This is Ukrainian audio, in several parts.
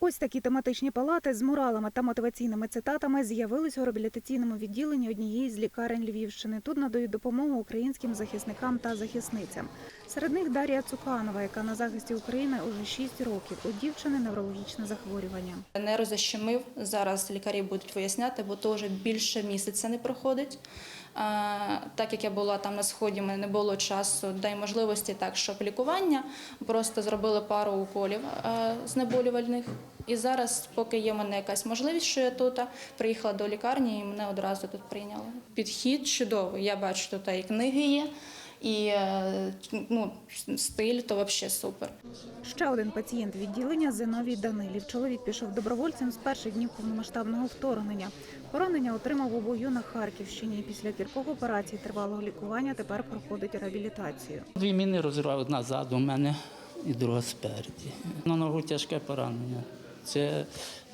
Ось такі тематичні палати з муралами та мотиваційними цитатами з'явились у реабілітаційному відділенні однієї з лікарень Львівщини. Тут надають допомогу українським захисникам та захисницям. Серед них Дар'я Цуканова, яка на захисті України уже 6 років. У дівчини неврологічне захворювання. Не защемив. Зараз лікарі будуть виясняти, бо то вже більше місяця не проходить. Так як я була там на сході, мене не було часу та й можливості так, щоб лікування. Просто зробили пару уколів знеболювальних. І зараз, поки є в мене якась можливість, що я тут, приїхала до лікарні і мене одразу тут прийняли. Підхід чудовий. Я бачу, тут і книги є, і е, ну, стиль то взагалі супер. Ще один пацієнт відділення Зиновій Данилів. Чоловік пішов добровольцем з перших днів повномасштабного вторгнення. Поранення отримав у бою на Харківщині. Після кількох операцій тривалого лікування тепер проходить реабілітацію. Дві міни розірвав одна ззаду у мене і друга спереді. На ногу тяжке поранення. Це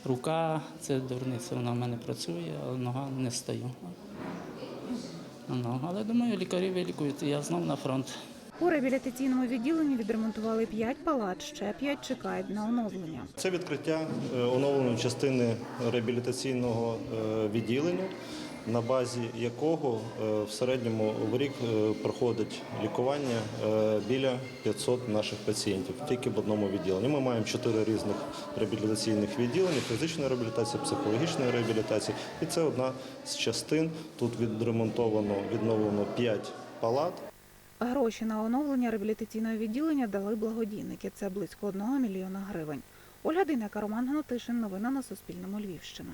рука, це дурниця, вона в мене працює, але нога не стаю. Ногу. Але думаю, лікарі вилікують, я знов на фронт. У реабілітаційному відділенні відремонтували 5 палат, ще 5 чекають на оновлення. Це відкриття е, оновленої частини реабілітаційного е, відділення, на базі якого е, в середньому в рік е, проходить лікування е, біля 500 наших пацієнтів тільки в одному відділенні. Ми маємо чотири різних реабілітаційних відділення: фізичної реабілітації, психологічної реабілітації. І це одна з частин. Тут відремонтовано, відновлено 5 палат. Гроші на оновлення реабілітаційного відділення дали благодійники. Це близько 1 мільйона гривень. Ольга Диняка, Роман Гнатишин. Новини на Суспільному. Львівщина.